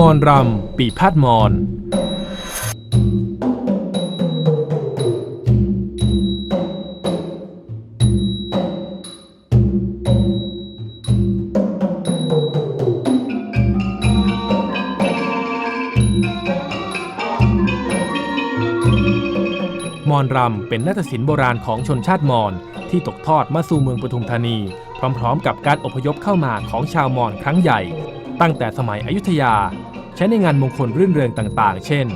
มอนรำ ปีพาดมอน มอนรำเป็นนาฏศิลป์โบราณของชนชาติมอญที่ตกทอดมาสู่เมืองปทุมธานี พร้อมๆ กับการอพยพเข้ามาของชาวมอญครั้งใหญ่ ตั้งแต่สมัยอยุธยา ใช้ในงานมงคลรื่นเริงต่างๆ เช่น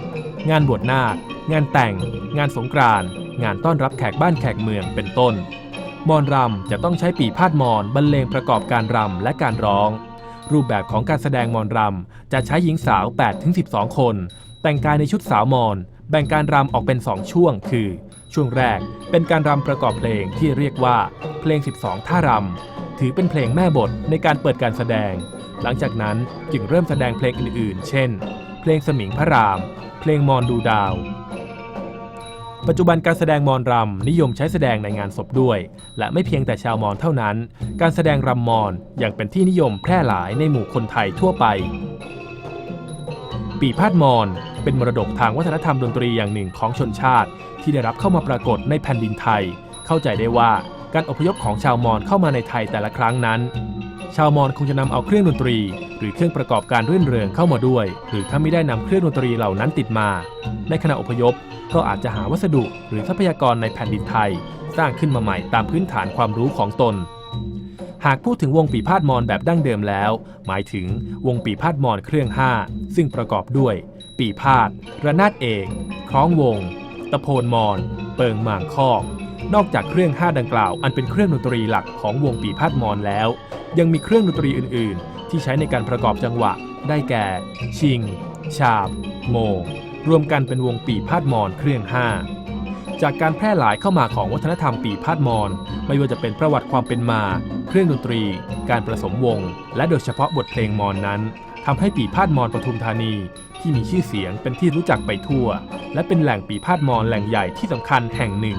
งานบวชนาค งานแต่ง งานสงกรานต์งานต้อนรับแขกบ้านแขกเมืองเป็นต้น มอนรำจะต้องใช้ปีพาดมอนบรรเลงประกอบการรำและการร้อง รูปแบบของการแสดงมอนรำจะใช้หญิงสาว 8-12 คน แต่งกายในชุดสาวมอนแบ่งการรำออกเป็น 2 ช่วง คือ ช่วงแรกเป็นการรำประกอบเพลงที่เรียกว่า เพลง 12 ท่ารำถือเป็นเพลงแม่บทในการเปิดการแสดง หลังจากนั้นจึงเริ่มแสดงเพลงอื่นๆ เช่น เพลงสมิงพระราม เพลงมอนดูดาว ปัจจุบันการแสดงมอนรำนิยมใช้แสดงในงานศพด้วย และไม่เพียงแต่ชาวมอญเท่านั้น การแสดงรำมอนยังเป็นที่นิยมแพร่หลายในหมู่คนไทยทั่วไป ปีพาดมอนเป็นมรดกทางวัฒนธรรมดนตรีอย่างหนึ่งของชนชาติ ที่ได้รับเข้ามาปรากฏในแผ่นดินไทย เข้าใจได้ว่าการอพยพของชาวมอญเข้ามาในไทยแต่ละครั้งนั้น ชาวมอญคงจะนำเอาเครื่องดนตรี หรือเครื่องประกอบการรื่นเริงเข้ามาด้วย หรือถ้าไม่ได้นำเครื่องดนตรีเหล่านั้นติดมา ในขณะอพยพ ก็อาจจะหาวัสดุ หรือทรัพยากรในแผ่นดินไทย สร้างขึ้นมาใหม่ตามพื้นฐานความรู้ของตน หากพูดถึงวงปีพาดมอนแบบดั้งเดิมแล้ว หมายถึงวงปีพาดมอนเครื่อง5ซึ่งประกอบด้วย ปีพาดระนาดเอกคล้องวง ตะโพนมอนเปิงหม่างคอก นอกจากเครื่อง5ดังกล่าว อันเป็นเครื่องดนตรีหลักของวงปีพาดมอนแล้ว ยังมีเครื่องดนตรีอื่น ๆ ที่ใช้ในการประกอบจังหวะ ได้แก่ ชิง ชาบ โม รวมกันเป็นวงปีพาดมอนเครื่อง5จากการแพร่หลายเข้ามาของวัฒนธรรมปีพาดมอนไม่ว่าจะเป็นประวัติความเป็นมา เครื่องดนตรี การประสมวง และโดยเฉพาะบทเพลงมอนนั้นทำให้ปีพาดมอนปทุมธานี ที่มีชื่อเสียงเป็นที่รู้จักไปทั่ว และเป็นแหล่งปีพาดมอนแหล่งใหญ่ที่สำคัญแห่งหนึ่ง